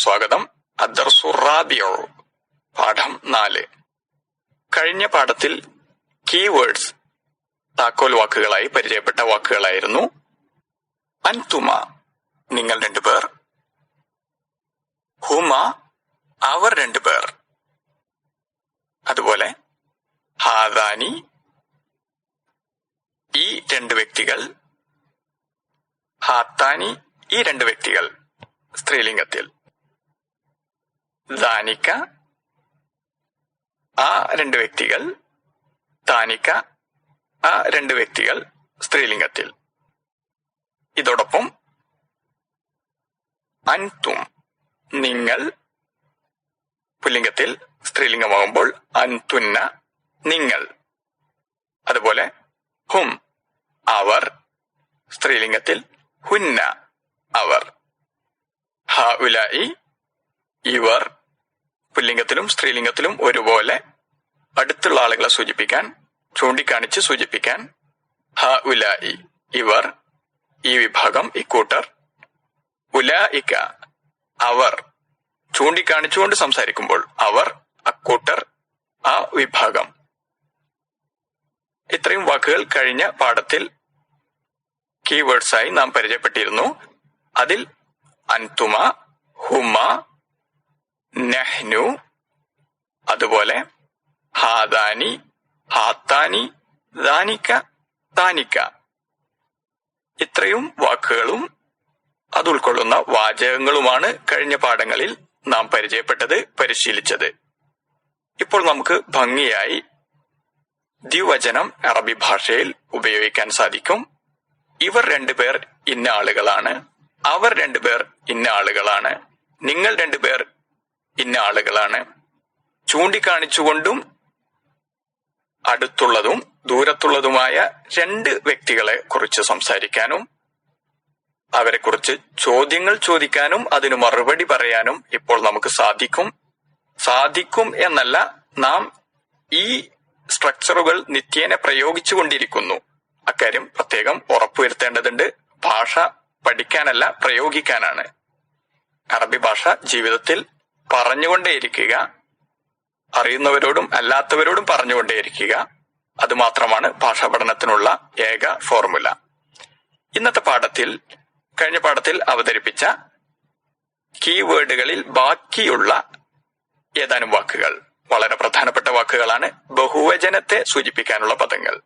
സ്വാഗതം. അദർസുറാബിയോ പാഠം നാല്. കഴിഞ്ഞ പാഠത്തിൽ കീവേഡ്സ് താക്കോൽ വാക്കുകളായി പരിചയപ്പെട്ട വാക്കുകളായിരുന്നു. അൻതുമ നിങ്ങൾ രണ്ടുപേർ. ഹുമ അവർ രണ്ടുപേർ. അതുപോലെ ഹാദാനി ഈ രണ്ട് വ്യക്തികൾ. ഹാത്താനി ഈ രണ്ട് വ്യക്തികൾ സ്ത്രീലിംഗത്തിൽ. ദാനിക്ക ആ രണ്ട് വ്യക്തികൾ താനിക്ക ആ രണ്ട് വ്യക്തികൾ സ്ത്രീലിംഗത്തിൽ. ഇതോടൊപ്പം അൻതും നിങ്ങൾ പുല്ലിംഗത്തിൽ സ്ത്രീലിംഗമാകുമ്പോൾ അൻതുന്ന നിങ്ങൾ. അതുപോലെ ഹും അവർ സ്ത്രീലിംഗത്തിൽ ഹുന്ന അവർ. ഹ ഉലായി ഇവർ പുല്ലിംഗത്തിലും സ്ത്രീലിംഗത്തിലും ഒരുപോലെ അടുത്തുള്ള ആളുകളെ സൂചിപ്പിക്കാൻ ചൂണ്ടിക്കാണിച്ച് സൂചിപ്പിക്കാൻ ഹ ഉലായി ഇവർ ഈ വിഭാഗം ഇക്കൂട്ടർ ഉലായിക്ക അവർ ചൂണ്ടിക്കാണിച്ചുകൊണ്ട് സംസാരിക്കുമ്പോൾ അവർ അക്കൂട്ടർ ആ വിഭാഗം. ഇത്രയും വാക്കുകൾ കഴിഞ്ഞ പാഠത്തിൽ കീവേഡ്സായി നാം പരിചയപ്പെട്ടിരുന്നു. അതിൽ അൻതുമ ഹുമ നെഹ്നു അതുപോലെ ഹാദാനി ഹാത്താനി ദാനിക്ക താനിക്ക. ഇത്രയും വാക്കുകളും അതുൾക്കൊള്ളുന്ന വാചകങ്ങളുമാണ് കഴിഞ്ഞ പാഠങ്ങളിൽ നാം പരിചയപ്പെട്ടത് പരിശീലിച്ചത്. ഇപ്പോൾ നമുക്ക് ഭംഗിയായി ദ്വിവചനം അറബി ഭാഷയിൽ ഉപയോഗിക്കാൻ സാധിക്കും. ഇവർ രണ്ടുപേർ ഇന്ന ആളുകളാണ്. അവർ രണ്ടുപേർ ഇന്ന ആളുകളാണ്. നിങ്ങൾ രണ്ടുപേർ ഇന്ന ആളുകളാണ്. ചൂണ്ടിക്കാണിച്ചുകൊണ്ടും അടുത്തുള്ളതും ദൂരത്തുള്ളതുമായ രണ്ട് വ്യക്തികളെ കുറിച്ച് സംസാരിക്കാനും അവരെ കുറിച്ച് ചോദ്യങ്ങൾ ചോദിക്കാനും അതിന് മറുപടി പറയാനും ഇപ്പോൾ നമുക്ക് സാധിക്കും. സാധിക്കും എന്നല്ല നാം ഈ സ്ട്രക്ചറുകൾ പ്രയോഗിച്ചു കൊണ്ടിരിക്കുന്നു അക്കാര്യം പ്രത്യേകം ഉറപ്പുവരുത്തേണ്ടതുണ്ട്. ഭാഷ പഠിക്കാനല്ല പ്രയോഗിക്കാനാണ്. അറബി ഭാഷ ജീവിതത്തിൽ പറഞ്ഞുകൊണ്ടേയിരിക്കുക. അറിയുന്നവരോടും അല്ലാത്തവരോടും പറഞ്ഞുകൊണ്ടേയിരിക്കുക. അത് മാത്രമാണ് ഭാഷാ പഠനത്തിനുള്ള ഏക ഫോർമുല. ഇന്നത്തെ പാഠത്തിൽ കഴിഞ്ഞ പാഠത്തിൽ അവതരിപ്പിച്ച കീവേഡുകളിൽ ബാക്കിയുള്ള ഏതാനും വാക്കുകൾ. വളരെ പ്രധാനപ്പെട്ട വാക്കുകളാണ് ബഹുവചനത്തെ സൂചിപ്പിക്കാനുള്ള പദങ്ങൾ.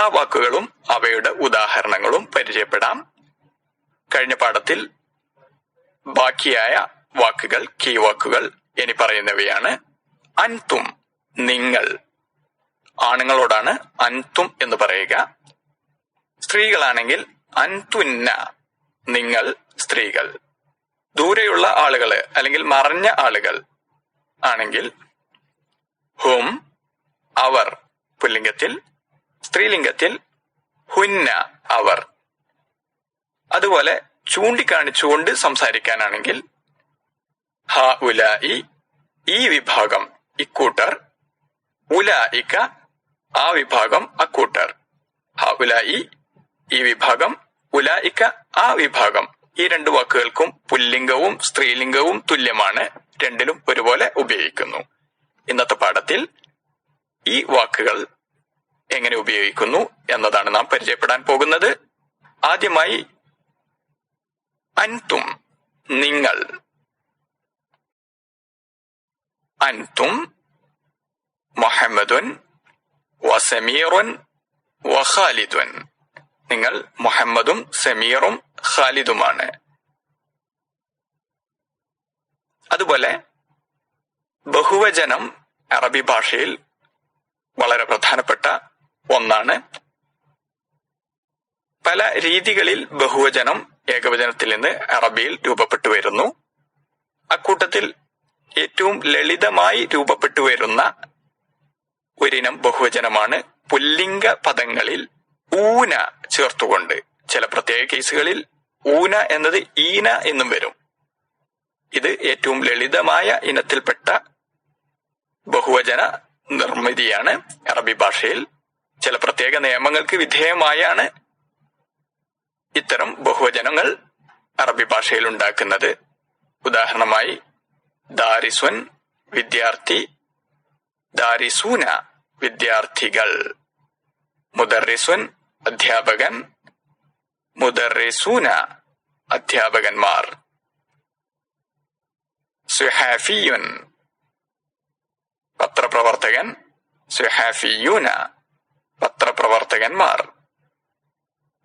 ആ വാക്കുകളും അവയുടെ ഉദാഹരണങ്ങളും പരിചയപ്പെടാം. കഴിഞ്ഞ പാഠത്തിൽ ബാക്കിയായ വാക്കുകൾ കീ വാക്കുകൾ ഇനി പറയുന്നവയാണ് അൻതും നിങ്ങൾ. ആണുങ്ങളോടാണ് അൻതും എന്ന് പറയുക. സ്ത്രീകളാണെങ്കിൽ അൻതുന്ന നിങ്ങൾ സ്ത്രീകൾ. ദൂരെയുള്ള ആളുകൾ അല്ലെങ്കിൽ മറഞ്ഞ ആളുകൾ ആണെങ്കിൽ ഹും അവർ പുല്ലിംഗത്തിൽ സ്ത്രീലിംഗത്തിൽ ഹുന്ന അവർ. അതുപോലെ ചൂണ്ടിക്കാണിച്ചുകൊണ്ട് സംസാരിക്കാനാണെങ്കിൽ ഹ ഈ വിഭാഗം ഇക്കൂട്ടർ ഉലായിക്ക ആ വിഭാഗം അക്കൂട്ടർ. ഹ ഉലായി ഈ വിഭാഗം ഉലായിക്ക ആ വിഭാഗം. ഈ രണ്ട് വാക്കുകൾക്കും പുല്ലിംഗവും സ്ത്രീലിംഗവും തുല്യമാണ് രണ്ടിലും ഒരുപോലെ ഉപയോഗിക്കുന്നു. ഇന്നത്തെ പാഠത്തിൽ ഈ വാക്കുകൾ എങ്ങനെ ഉപയോഗിക്കുന്നു എന്നതാണ് നാം പരിചയപ്പെടാൻ പോകുന്നത്. ആദ്യമായി അൻതും നിങ്ങൾ. അൻതും മുഹമ്മദുൻ വസമീറുൻ വഖാലിദുൻ നിങ്ങൾ മുഹമ്മദും സമീറും ഖാലിദുമാണ്. അതുപോലെ ബഹുവചനം അറബി ഭാഷയിൽ വളരെ പ്രധാനപ്പെട്ട ഒന്നാണ്. പല രീതികളിൽ ബഹുവചനം ഏകവചനത്തിൽ നിന്ന് അറബിയിൽ രൂപപ്പെട്ടു വരുന്നു. അക്കൂട്ടത്തിൽ ഏറ്റവും ലളിതമായി രൂപപ്പെട്ടു വരുന്ന ഒരിനം ബഹുവചനമാണ് പുല്ലിംഗ പദങ്ങളിൽ ഊന ചേർത്തുകൊണ്ട്. ചില പ്രത്യേക കേസുകളിൽ ഊന എന്നത് ഈന എന്നും വരും. ഇത് ഏറ്റവും ലളിതമായ ഇനത്തിൽപ്പെട്ട ബഹുവചന നിർമ്മിതിയാണ് അറബി ഭാഷയിൽ. ചില പ്രത്യേക നിയമങ്ങൾക്ക് വിധേയമായാണ് ഇത്തരം ബഹുവചനങ്ങൾ അറബി ഭാഷയിൽ ഉണ്ടാക്കുന്നത്. ഉദാഹരണമായി ദാരിസുൻ വിദ്യാർത്ഥി. ദാരിസൂന വിദ്യാർത്ഥികൾ. മുദർറിസുൻ അധ്യാപകൻ. മുദർറിസൂന അധ്യാപകന്മാർ. സുഹാഫിയുൻ പത്രപ്രവർത്തകൻ. സുഹാഫിയൂന പത്രപ്രവർത്തകന്മാർ.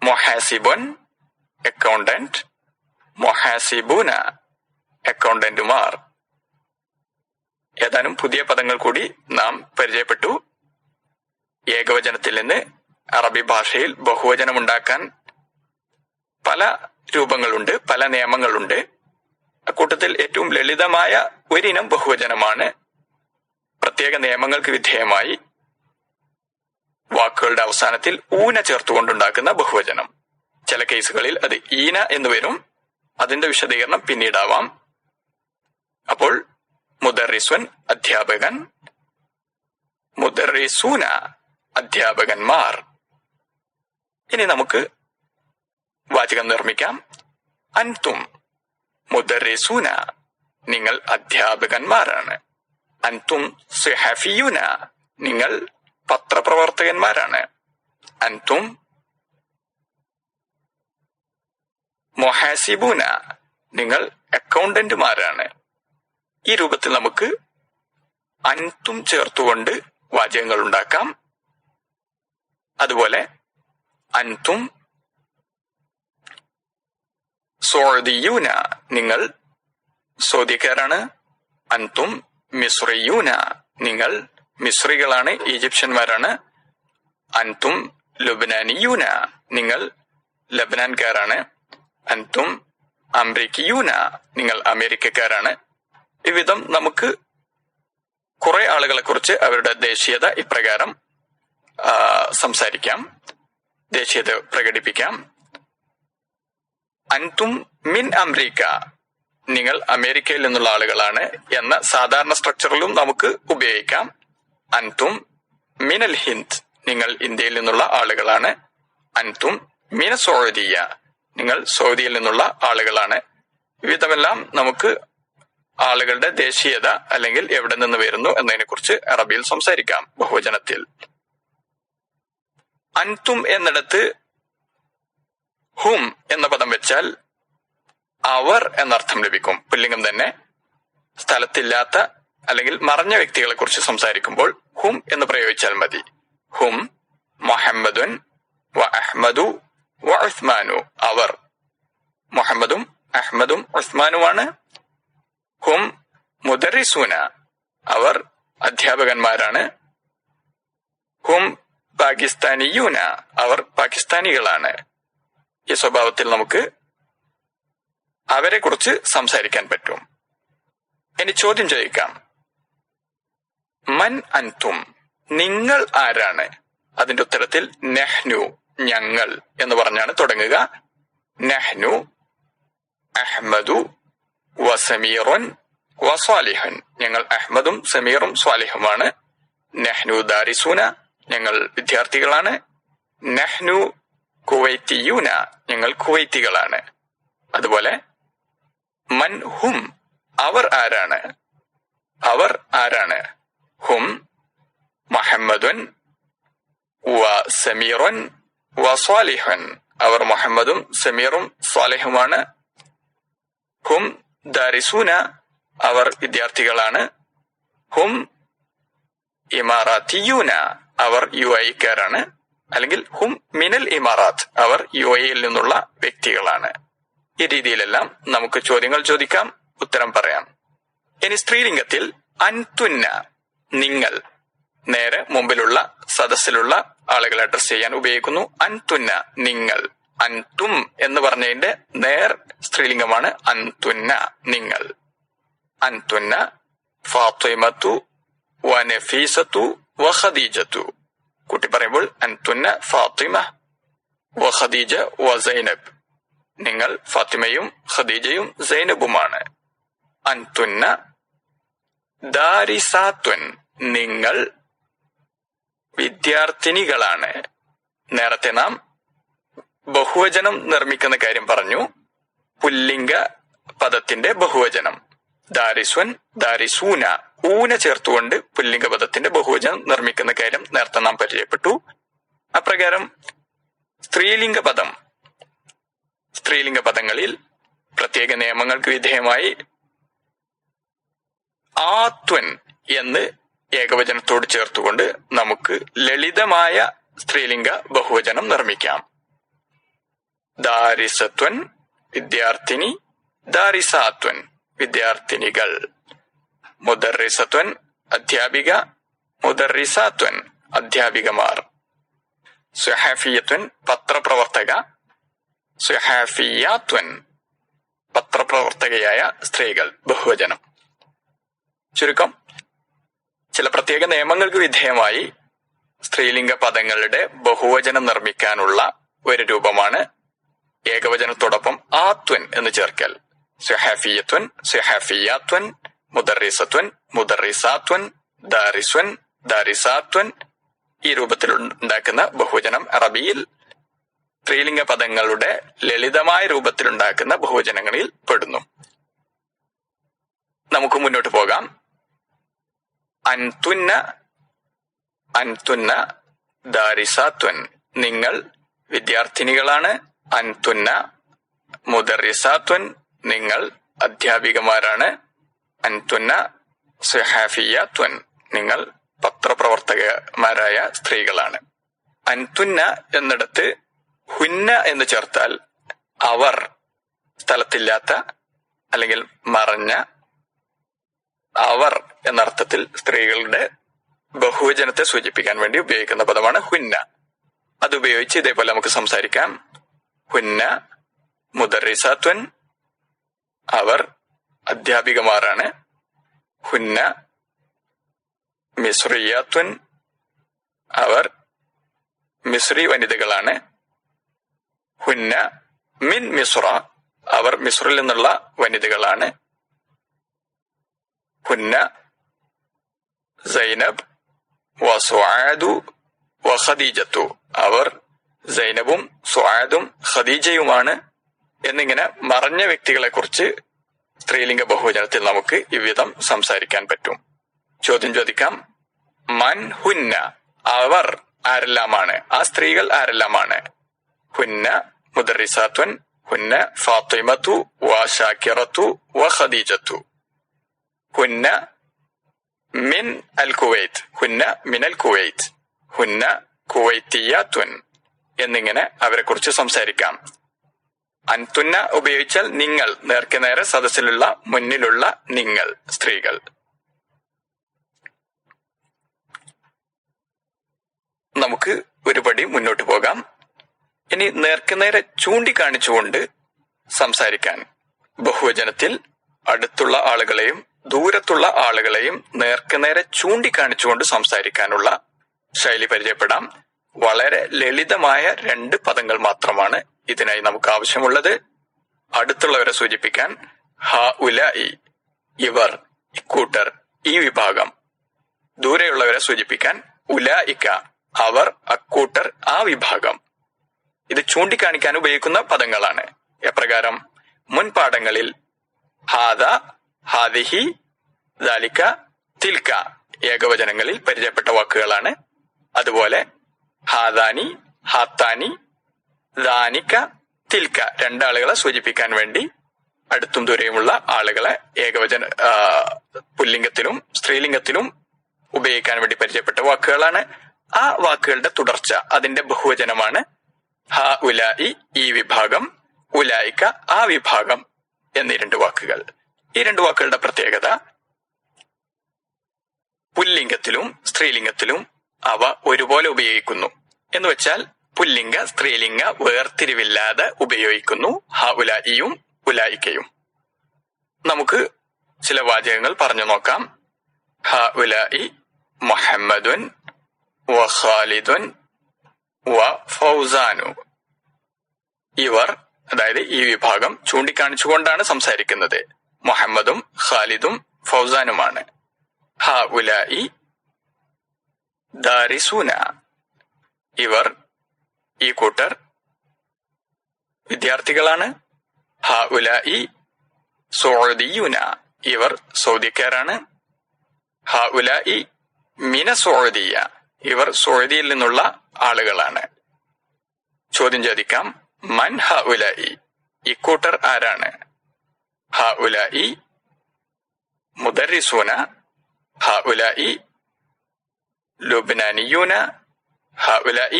മൊഹാസിബുൻ അക്കൗണ്ടന്റ്. മൊഹാസിബൂന അക്കൗണ്ടന്റുമാർ. ഏതാനും പുതിയ പദങ്ങൾ കൂടി നാം പരിചയപ്പെട്ടു. ഏകവചനത്തിൽ നിന്ന് അറബി ഭാഷയിൽ ബഹുവചനമുണ്ടാക്കാൻ പല രൂപങ്ങളുണ്ട് പല നിയമങ്ങളുണ്ട്. അക്കൂട്ടത്തിൽ ഏറ്റവും ലളിതമായ ഒരിനം ബഹുവചനമാണ് പ്രത്യേക നിയമങ്ങൾക്ക് വിധേയമായി വാക്കുകളുടെ അവസാനത്തിൽ ഊന ചേർത്തുകൊണ്ടുണ്ടാക്കുന്ന ബഹുവചനം. ചില കേസുകളിൽ അത് ഈന എന്ന് വരും. അതിന്റെ വിശദീകരണം പിന്നീടാവാം. അപ്പോൾ മുദറിസ്വൻ അധ്യാപകൻ. മുദറിസൂന അധ്യാപകന്മാർ. ഇനി നമുക്ക് വാചകം നിർമ്മിക്കാം. അൻതും മുദറിസൂന നിങ്ങൾ അധ്യാപകന്മാരാണ്. അൻതും സുഹഫിയുന നിങ്ങൾ പത്രപ്രവർത്തകന്മാരാണ്. അൻതും മൊഹാസിബൂന നിങ്ങൾ അക്കൗണ്ടന്റുമാരാണ്. ഈ രൂപത്തിൽ നമുക്ക് അൻതും ചേർത്തുകൊണ്ട് വാചകങ്ങൾ ഉണ്ടാക്കാം. അതുപോലെ അൻതും സോദിയൂന. നിങ്ങൾ സൗദിക്കാരാണ്. അൻതും മിസ്രിയൂന. നിങ്ങൾ മിസ്രികളാണ്. ഈജിപ്ഷ്യന്മാരാണ്. അൻതും ലുബനാനിയൂന. നിങ്ങൾ ലബനാൻകാരാണ്. അൻതും അമേരിക്കയൂന. നിങ്ങൾ അമേരിക്കക്കാരാണ്. ഇവിധം നമുക്ക് കുറെ ആളുകളെ കുറിച്ച് അവരുടെ ദേശീയത ഇപ്രകാരം സംസാരിക്കാം ദേശീയത പ്രകടിപ്പിക്കാം. അൻതും മിൻ അമേരിക്ക നിങ്ങൾ അമേരിക്കയിൽ നിന്നുള്ള ആളുകളാണ് എന്ന സാധാരണ സ്ട്രക്ചറിലും നമുക്ക് ഉപയോഗിക്കാം. അൻതും മിനൽ ഹിന്ദ് നിങ്ങൾ ഇന്ത്യയിൽ നിന്നുള്ള ആളുകളാണ്. അൻതും മിന സൗദിയ നിങ്ങൾ സൗദിയിൽ നിന്നുള്ള ആളുകളാണ്. വിധമെല്ലാം നമുക്ക് ആളുകളുടെ ദേശീയത അല്ലെങ്കിൽ എവിടെ നിന്ന് വരുന്നു എന്നതിനെ കുറിച്ച് അറബിയിൽ സംസാരിക്കാം ബഹുവചനത്തിൽ. അൻതും എന്നിടത്ത് ഹും എന്ന പദം വെച്ചാൽ അവർ എന്നർത്ഥം ലഭിക്കും. പുല്ലിംഗം തന്നെ സ്ഥലത്തില്ലാത്ത അല്ലെങ്കിൽ മറഞ്ഞ വ്യക്തികളെ കുറിച്ച് സംസാരിക്കുമ്പോൾ ഹും എന്ന് പ്രയോഗിച്ചാൽ മതി. ഹും മുഹമ്മദുൻ വ അഹ്മദു വ ഉസ്മാനു. അവർ മുഹമ്മദും അഹ്മദും ഉസ്മാനുമാണ് ഹും മുദറിസൂന അവർ അധ്യാപകന്മാരാണ്. ഹും പാകിസ്ഥാനിയൂന. അവർ പാകിസ്ഥാനികളാണ്. ഈ സ്വഭാവത്തിൽ നമുക്ക് അവരെ കുറിച്ച് സംസാരിക്കാൻ പറ്റും. ഇനി ചോദ്യം ചോദിക്കാം. മൻ അൻതും നിങ്ങൾ ആരാണ്? അതിന്റെ ഉത്തരത്തിൽ നെഹ്നു ഞങ്ങൾ എന്ന് പറഞ്ഞാണ് തുടങ്ങുക. നെഹ്നു അഹ്മദു വസമീറുൻ വസ്വാലിഹൻ ഞങ്ങൾ അഹ്മദും സമീറും സ്വാലിഹുമാണ്. നെഹ്നു ദാരിസൂന. ഞങ്ങൾ വിദ്യാർത്ഥികളാണ്. നെഹ്നു കുവൈത്തിയൂന. ഞങ്ങൾ കുവൈത്തികളാണ്. അതുപോലെ മൻ ഹും അവർ ആരാണ്? അവർ ആരാണ്? ഹും മുഹമ്മദുൻ വ സമീറുൻ വ അവർ മുഹമ്മദും സമീറും സ്വാലിഹുമാണ്. ഹും ദാരിസൂന അവർ വിദ്യാർത്ഥികളാണ്. ഹും ഇമാറാത്തിയൂന അവർ യു ഐക്കാരാണ് അല്ലെങ്കിൽ ഹും മിനൽ ഇമാറാത്ത് അവർ യു എയിൽ നിന്നുള്ള വ്യക്തികളാണ്. ഈ രീതിയിലെല്ലാം നമുക്ക് ചോദ്യങ്ങൾ ചോദിക്കാം ഉത്തരം പറയാം. ഇനി സ്ത്രീലിംഗത്തിൽ അൻതുന്ന നിങ്ങൾ നേരെ മുമ്പിലുള്ള സദസ്സിലുള്ള ആളുകളെ അഡ്രസ് ചെയ്യാൻ ഉപയോഗിക്കുന്നു. അൻതുന്ന നിങ്ങൾ. അൻതും എന്ന് പറഞ്ഞതിന്റെ നേർ സ്ത്രീലിംഗമാണ് അൻതുന്ന നിങ്ങൾ. അൻതുന്ന ഫാത്തിമത്തു വ നഫീസത്തു വ ഖദീജത്തു കുട്ടി പറയുമ്പോൾ അൻതുന്ന ഫാത്തിമ വ വസൈനബ്. നിങ്ങൾ ഫാത്തിമയും ഖദീജയും സൈനബുമാണ്. അൻതുന്ന ദാരിസാത്വൻ നിങ്ങൾ വിദ്യാർത്ഥിനികളാണ്. നേരത്തെ നാം ബഹുവചനം നിർമ്മിക്കുന്ന കാര്യം പറഞ്ഞു. പുല്ലിംഗ പദത്തിന്റെ ബഹുവചനം. ദാരിസ്വൻ ദാരിസൂന. ഊന ചേർത്തുകൊണ്ട് പുല്ലിംഗ പദത്തിന്റെ ബഹുവചനം നിർമ്മിക്കുന്ന കാര്യം നേരത്തെ നാം പരിചയപ്പെട്ടു. അപ്രകാരം സ്ത്രീലിംഗ പദം. സ്ത്രീലിംഗ പദങ്ങളിൽ പ്രത്യേക നിയമങ്ങൾക്ക് വിധേയമായി ആത്വൻ എന്ന് ഏകവചനത്തോട് ചേർത്തുകൊണ്ട് നമുക്ക് ലളിതമായ സ്ത്രീലിംഗ ബഹുവചനം നിർമ്മിക്കാം. ദാരിസത്വൻ വിദ്യാർത്ഥിനി ദാരിസാത്വൻ വിദ്യാർത്ഥിനികൾ. മുദറിസത്വൻ അധ്യാപിക മുദറിസാത്വൻ അധ്യാപികമാർ. സുഹാഫിയത്വൻ പത്രപ്രവർത്തക സുഹാഫിയാത്വൻ പത്രപ്രവർത്തകയായ സ്ത്രീകൾ ബഹുവചനം. ചുരുക്കം ചില പ്രത്യേക നിയമങ്ങൾക്ക് വിധേയമായി സ്ത്രീലിംഗ പദങ്ങളുടെ ബഹുവചനം നിർമ്മിക്കാനുള്ള ഒരു രൂപമാണ് ഏകവചനത്തോടൊപ്പം ആത്വൻ എന്ന് ചേർക്കൽ. സുഹാഫിയത്വൻ സുഹാഫിയാത്വൻ മുദറിസത്വൻ മുദറിസാത്വൻ ദാരിസ്വൻ ദാരിസാത്വൻ ഈ രൂപത്തിൽ ഉണ്ടാക്കുന്ന ബഹുവചനം അറബിയിൽ സ്ത്രീലിംഗ പദങ്ങളുടെ ലളിതമായ രൂപത്തിൽ ഉണ്ടാക്കുന്ന ബഹുവചനങ്ങളിൽ പെടുന്നു. നമുക്ക് മുന്നോട്ട് പോകാം. അൻതുന്ന അൻതുന്ന ദാരിസാത്വൻ. നിങ്ങൾ വിദ്യാർത്ഥിനികളാണ്. അൻതുന്ന മുദറിസാത്വൻ നിങ്ങൾ അധ്യാപികമാരാണ്. അൻതുന്ന സുഹാഫിയാത്വൻ നിങ്ങൾ പത്രപ്രവർത്തകമാരായ സ്ത്രീകളാണ്. അൻതുന്ന എന്നിടത്ത് ഹുന്ന എന്ന് ചേർത്താൽ അവർ സ്ഥലത്തില്ലാത്ത അല്ലെങ്കിൽ മറഞ്ഞ അവർ എന്നർത്ഥത്തിൽ സ്ത്രീകളുടെ ബഹുവചനത്തെ സൂചിപ്പിക്കാൻ വേണ്ടി ഉപയോഗിക്കുന്ന പദമാണ് ഹുന്ന. അത് ഉപയോഗിച്ച് ഇതേപോലെ നമുക്ക് സംസാരിക്കാം. ഹുന്ന മുദറിസാത്വൻ അവർ അധ്യാപികമാരാണ്. ഹുന്ന മിസ്രിയാത്വൻ അവർ മിസ്രി വനിതകളാണ്. ഹുന്ന മിൻ മിസ്ര അവർ മിസ്രിൽ നിന്നുള്ള വനിതകളാണ്. ഹുന്ന സൈനബ് വസുആദു വഖദീജത്തു അവർ സൈനബും സുആദും ഖദീജയുമാണ് എന്നിങ്ങനെ മറഞ്ഞ വ്യക്തികളെ കുറിച്ച് സ്ത്രീലിംഗ ബഹുജനത്തിൽ നമുക്ക് ഇവിധം സംസാരിക്കാൻ പറ്റും. ചോദ്യം ചോദിക്കാം. മൻ ഹുന്ന അവർ ആരെല്ലാമാണ്? ആ സ്ത്രീകൾ ആരെല്ലാമാണ്? ഹുന്ന മുദറിസാത്വൻ ഹുന്ന ഫാത്തിമത്തു വ വഖദീജത്തു വ ഖദീജത്തു. ഹുന്ന മിൻ അൽ കുവൈത്ത് ഹുന്ന മിൻ അൽ കുവൈത്ത് ഹുന്ന കുവൈത്തിയാത്വൻ എന്നിങ്ങനെ അവരെ കുറിച്ച് സംസാരിക്കാം. അൻതുന്ന ഉപയോഗിച്ചാൽ നിങ്ങൾ നേർക്കു നേരെ സദസ്സിലുള്ള മുന്നിലുള്ള നിങ്ങൾ സ്ത്രീകൾ. നമുക്ക് ഒരുപടി മുന്നോട്ട് പോകാം. ഇനി നേർക്കു നേരെ ചൂണ്ടിക്കാണിച്ചുകൊണ്ട് സംസാരിക്കാൻ. ബഹുവചനത്തിൽ അടുത്തുള്ള ആളുകളെയും ദൂരത്തുള്ള ആളുകളെയും നേർക്കു നേരെ ചൂണ്ടിക്കാണിച്ചുകൊണ്ട് സംസാരിക്കാനുള്ള ശൈലി പരിചയപ്പെടാം. വളരെ ലളിതമായ രണ്ട് പദങ്ങൾ മാത്രമാണ് ഇതിനായി നമുക്ക് ആവശ്യമുള്ളത്. അടുത്തുള്ളവരെ സൂചിപ്പിക്കാൻ ഹ ഉല ഇവർ ഇക്കൂട്ടർ ഈ വിഭാഗം. ദൂരെയുള്ളവരെ സൂചിപ്പിക്കാൻ ഉല ഇക്ക അവർ അക്കൂട്ടർ ആ വിഭാഗം. ഇത് ചൂണ്ടിക്കാണിക്കാൻ ഉപയോഗിക്കുന്ന പദങ്ങളാണ്. എപ്രകാരം? മുൻ പാഠങ്ങളിൽ ഹാദ ഹാദിഹി ദാലിക്ക തിൽക്ക ഏകവചനങ്ങളിൽ പരിചയപ്പെട്ട വാക്കുകളാണ്. അതുപോലെ ഹാദാനി ഹാത്താനി ദാനിക്ക തിൽക്ക. രണ്ടാളുകളെ സൂചിപ്പിക്കാൻ വേണ്ടി അടുത്തും ദൂരെയുമുള്ള ആളുകളെ ഏകവചന പുല്ലിംഗത്തിലും സ്ത്രീലിംഗത്തിലും ഉപയോഗിക്കാൻ വേണ്ടി പരിചയപ്പെട്ട വാക്കുകളാണ് ആ വാക്കുകളുടെ തുടർച്ച. അതിന്റെ ബഹുവചനമാണ് ഹ ഉലായി ഈ വിഭാഗം ഉലായിക്ക ആ വിഭാഗം എന്നീ രണ്ട് വാക്കുകൾ. ഈ രണ്ട് വാക്കുകളുടെ പ്രത്യേകത പുല്ലിംഗത്തിലും സ്ത്രീലിംഗത്തിലും അവ ഒരുപോലെ ഉപയോഗിക്കുന്നു. എന്ന് വെച്ചാൽ പുല്ലിംഗ സ്ത്രീലിംഗ വേർതിരിവില്ലാതെ ഉപയോഗിക്കുന്നു ഹ ഉലായിയും ഉലായിക്കയും. നമുക്ക് ചില വാചകങ്ങൾ പറഞ്ഞു നോക്കാം. ഹ ഉലായി മുഹമ്മദുൻ വ വ ഫൗസാനു. ഇവർ അതായത് ഈ വിഭാഗം ചൂണ്ടിക്കാണിച്ചുകൊണ്ടാണ് സംസാരിക്കുന്നത്. മുഹമ്മദും ഖാലിദും ഫൗസാനുമാണ്. ഹ ഉലായി ദാരിസൂന. ഇവർ ഈ കൂട്ടർ വിദ്യാർത്ഥികളാണ്. ഹ ഉല ഇ സൗദിയുന. ഇവർ സൗദിക്കാരാണ്. ഹ ഉല ഇ മിന സൗദിയ. ഇവർ സൗദിയിൽ നിന്നുള്ള ആളുകളാണ്. ചോദ്യം ചോദിക്കാം. മൻ ഹ ഉല ഇ ഇക്കൂട്ടർ ആരാണ്? ഹ ഉല ഇ മുദരിസൂന. ഹ ഉല ലുബ്നാനിയൂന ഹ هؤلاء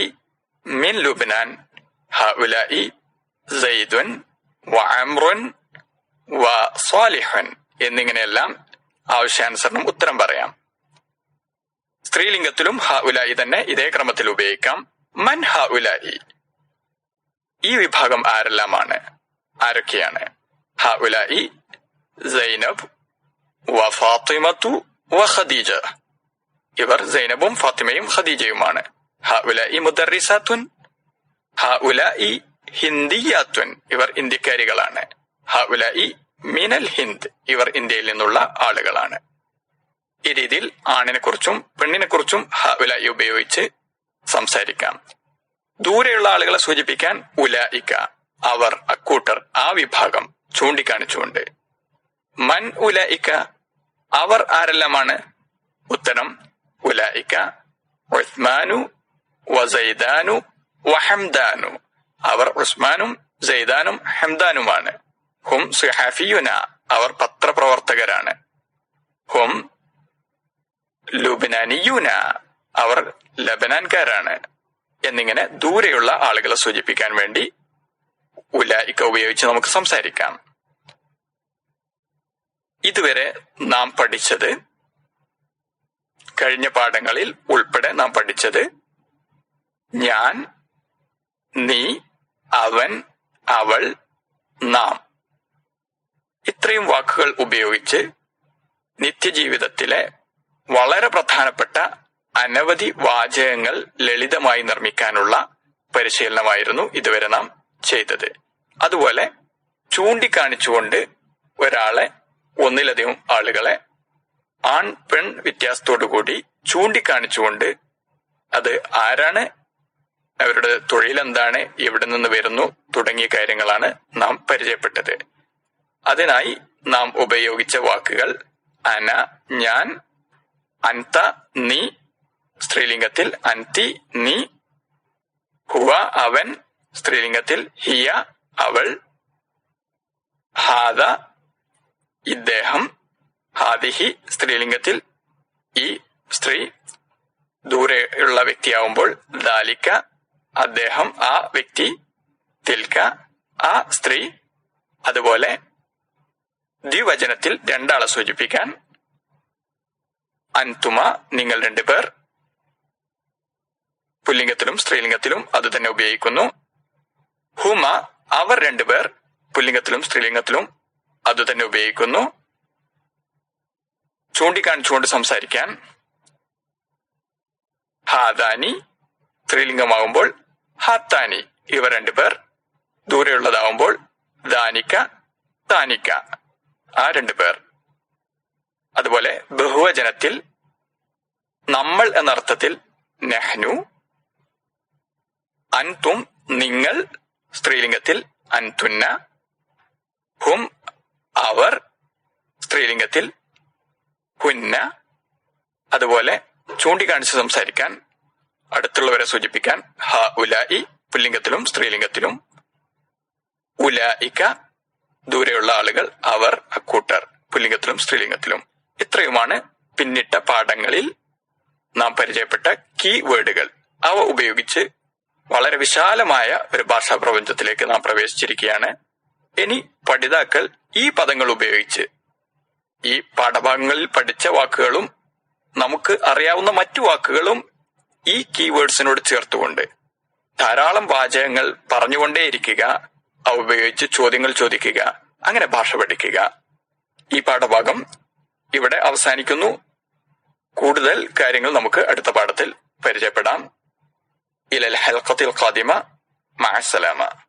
من لبنان هؤلاء زيد وعمر وصالح എന്നിങ്ങനെയെല്ലാം ആവശ്യാനുസരണം ഉത്തരം പറയാം. സ്ത്രീലിംഗത്തിലും ഹ തന്നെ ഇതേ ക്രമത്തിൽ ഉപയോഗിക്കാം. മൻ ഹ ഈ വിഭാഗം ആരെല്ലാമാണ്? ആരൊക്കെയാണ്? ഹ സൈനബ് വ ഫാത്തിമത്തു വ ഖദീജ ഇവർ സൈനബും ഫാത്തിമയും ഖദീജയുമാണ്. ഹ ഇ മുദറിസാത്തുൻ ഹ ഉലായി ഹിന്ദിയാത്തുൻ ഇവർ ഇന്ത്യക്കാരികളാണ്. ഹ ഇ മിനൽ ഹിന്ദ് ഇവർ ഇന്ത്യയിൽ നിന്നുള്ള ആളുകളാണ്. ഈ രീതിയിൽ ആണിനെ കുറിച്ചും പെണ്ണിനെ കുറിച്ചും ഉലായി ഉപയോഗിച്ച് സംസാരിക്കാം. ദൂരെയുള്ള ആളുകളെ സൂചിപ്പിക്കാൻ ഉല ഇക്ക അവർ അക്കൂട്ടർ ആ വിഭാഗം ചൂണ്ടിക്കാണിച്ചുകൊണ്ട്. മൻ ഉല ഇക്ക അവർ ആരെല്ലാമാണ്? ഉത്തരം ഉലായിക്ക ഉസ്മാനു വസൈദാനു വഹംദാനു അവർ ഉസ്മാനും സൈദാനും ഹംദാനുമാണ്. ഹും സുഹാഫിയുന അവർ പത്രപ്രവർത്തകരാണ്. ഹും ലുബനാനിയുന അവർ ലബനാൻകാരാണ്. എന്നിങ്ങനെ ദൂരെയുള്ള ആളുകളെ സൂചിപ്പിക്കാൻ വേണ്ടി ഉലായിക്ക ഉപയോഗിച്ച് നമുക്ക് സംസാരിക്കാം. ഇതുവരെ നാം പഠിച്ചത് കഴിഞ്ഞ പാഠങ്ങളിൽ ഉൾപ്പെടെ നാം പഠിച്ചത് ഞാൻ നീ അവൻ അവൾ നാം. ഇത്രയും വാക്കുകൾ ഉപയോഗിച്ച് നിത്യജീവിതത്തിലെ വളരെ പ്രധാനപ്പെട്ട അനവധി വാചകങ്ങൾ ലളിതമായി നിർമ്മിക്കാനുള്ള പരിശീലനമായിരുന്നു ഇതുവരെ നാം ചെയ്തത്. അതുപോലെ ചൂണ്ടിക്കാണിച്ചുകൊണ്ട് ഒരാളെ ഒന്നിലധികം ആളുകളെ ആൺ പെൺ വ്യത്യാസത്തോടുകൂടി ചൂണ്ടിക്കാണിച്ചുകൊണ്ട് അത് ആരാണ് അവരുടെ തൊഴിൽ എന്താണ് എവിടെ നിന്ന് വരുന്നു തുടങ്ങിയ കാര്യങ്ങളാണ് നാം പരിചയപ്പെട്ടത്. അതിനായി നാം ഉപയോഗിച്ച വാക്കുകൾ അന ഞാൻ അൻത നീ സ്ത്രീലിംഗത്തിൽ അൻതി നീ ഹുവ അവൻ സ്ത്രീലിംഗത്തിൽ ഹിയ അവൾ ഹാദ ഇദ്ദേഹം ഹാദിഹി സ്ത്രീലിംഗത്തിൽ ഈ സ്ത്രീ ദൂരെയുള്ള വ്യക്തിയാവുമ്പോൾ ദാലിക്ക അദ്ദേഹം ആ വ്യക്തി തിൽക്ക ആ സ്ത്രീ അതുപോലെ ദ്വിവചനത്തിൽ രണ്ടാളെ സൂചിപ്പിക്കാൻ അൻതുമ നിങ്ങൾ രണ്ടുപേർ പുല്ലിംഗത്തിലും സ്ത്രീലിംഗത്തിലും അത് തന്നെ ഉപയോഗിക്കുന്നു. ഹുമ അവർ രണ്ടുപേർ പുല്ലിംഗത്തിലും സ്ത്രീലിംഗത്തിലും അത് തന്നെ ഉപയോഗിക്കുന്നു. ചൂണ്ടിക്കാണിച്ചുകൊണ്ട് സംസാരിക്കാൻ. ഹാദാനി സ്ത്രീലിംഗമാകുമ്പോൾ ഹാത്താനി. ഇവ രണ്ടുപേർ ദൂരെയുള്ളതാവുമ്പോൾ ദാനിക്ക താനിക്ക. ആ രണ്ടുപേർ അതുപോലെ ബഹുവചനത്തിൽ നമ്മൾ എന്ന അർത്ഥത്തിൽ നെഹ്നു അൻതും നിങ്ങൾ സ്ത്രീലിംഗത്തിൽ അൻതുന്ന ഹും അവർ സ്ത്രീലിംഗത്തിൽ ഹുന്ന അതുപോലെ ചൂണ്ടിക്കാണിച്ച് സംസാരിക്കാൻ അടുത്തുള്ളവരെ സൂചിപ്പിക്കാൻ ഹ ഉലായി പുല്ലിംഗത്തിലും സ്ത്രീലിംഗത്തിലും ഉലായിക്ക ദൂരെയുള്ള ആളുകൾ അവർ അക്കൂട്ടർ പുല്ലിംഗത്തിലും സ്ത്രീലിംഗത്തിലും. ഇത്രയുമാണ് പിന്നിട്ട പാഠങ്ങളിൽ നാം പരിചയപ്പെട്ട കീ വേർഡുകൾ അവ ഉപയോഗിച്ച് വളരെ വിശാലമായ ഒരു ഭാഷാ പ്രപഞ്ചത്തിലേക്ക് നാം പ്രവേശിച്ചിരിക്കുകയാണ്. ഇനി പഠിതാക്കൾ ഈ പദങ്ങൾ ഉപയോഗിച്ച് ഈ പാഠഭാഗങ്ങളിൽ പഠിച്ച വാക്കുകളും നമുക്ക് അറിയാവുന്ന മറ്റു വാക്കുകളും ഈ കീവേഡ്സിനോട് ചേർത്തുകൊണ്ട് ധാരാളം വാചകങ്ങൾ പറഞ്ഞുകൊണ്ടേയിരിക്കുക അവ ഉപയോഗിച്ച് ചോദ്യങ്ങൾ ചോദിക്കുക അങ്ങനെ ഭാഷ പഠിക്കുക. ഈ പാഠഭാഗം ഇവിടെ അവസാനിക്കുന്നു. കൂടുതൽ കാര്യങ്ങൾ നമുക്ക് അടുത്ത പാഠത്തിൽ പരിചയപ്പെടാം. ഇലൽ ഹൽക്കത്തിൽ ഖാദിമ മഅസ്സലാമ